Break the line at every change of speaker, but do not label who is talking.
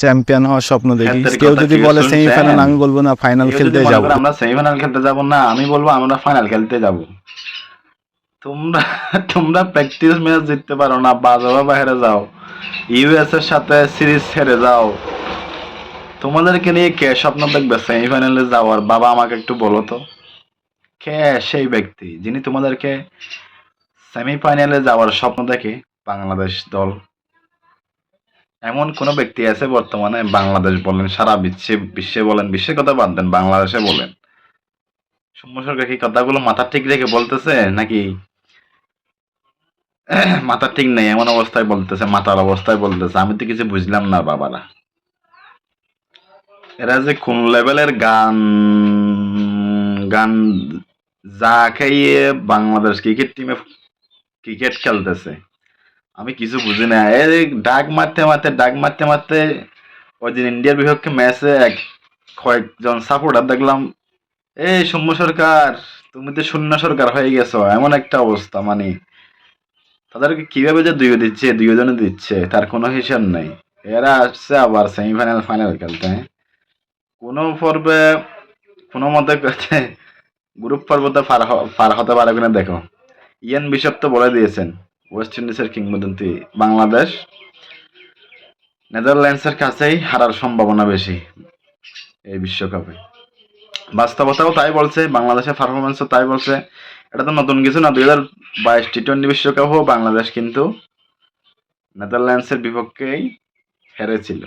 Champion হওয়ার স্বপ্ন দেখি। কেউ যদি বলে সেমিফাইনাল আমি বলব না ফাইনাল খেলতে যাব।
আমরা সেমিফাইনাল খেলতে যাব না আমি বলব আমরা ফাইনাল খেলতে যাব। তোমরা তোমরা প্র্যাকটিস ম্যাচ জিততে পারো না বাজাবা বাইরে যাও ইউএস এর সাথে সিরিজ হেরে যাও। তোমাদেরকে নিয়ে কে স্বপ্ন দেখবে সেমিফাইনালে যাওয়ার? বাবা আমাকে একটু বলো তো। কে সেই ব্যক্তি যিনি তোমাদেরকে সেমিফাইনালে যাওয়ার স্বপ্ন দেখে? বাংলাদেশ দল। এমন কোন ব্যক্তি আছে বর্তমানে বাংলাদেশ বলেন, সারা বিশ্বে বিশ্বে বলেন, বিশ্বের কথা বাদ দেন, বাংলাদেশে বলেন। সৌম্য সরকার কি কথাগুলো মাথা ঠিক রেখে বলতেছে নাকি? মাথা ঠিক নেই, এমন অবস্থায় বলতেছে মাথার অবস্থায় বলতেছে। আমি তো কিছু বুঝলাম না, বাবারা। এরা যে কোন লেভেলের গান গান যা খাইয়ে বাংলাদেশ ক্রিকেট টিমে ক্রিকেট খেলতেছে। আমি কিছু বুঝি না। এই ডাক মারতে মারতে, ডাক মারতে মারতে ওই দিন ইন্ডিয়ার বিপক্ষে ম্যাচে এক কয়েকজন সাপোর্টার দেখলাম, এই সৌম্য সরকার, তুমি তো শূন্য সরকার হয়ে গেছো। এমন একটা অবস্থা মানে তাদেরকে কীভাবে যে দুইও দিচ্ছে দুইজনে দিচ্ছে, তার কোনো হিসাব নেই। এরা আসছে আবার সেমিফাইনাল ফাইনাল খেলতে হ্যাঁ? কোনো পর্বে, কোনো মতে গ্রুপ পর্বতে পার হতে পারে কিনা দেখো। ইয়ান বিশপ তো বলে দিয়েছেন। ওয়েস্ট ইন্ডিজের কিংবদন্তি বাংলাদেশ। নেদারল্যান্ডসের কাছেই হারার সম্ভাবনা বেশি এই বিশ্বকাপে। বাস্তবতাও তাই বলছে, বাংলাদেশের পারফরমেন্সও তাই বলছে। এটা তো নতুন কিছু না, দুই হাজার বাইশ টি টোয়েন্টি বিশ্বকাপও বাংলাদেশ কিন্তু নেদারল্যান্ডসের বিপক্ষেই হেরেছিল।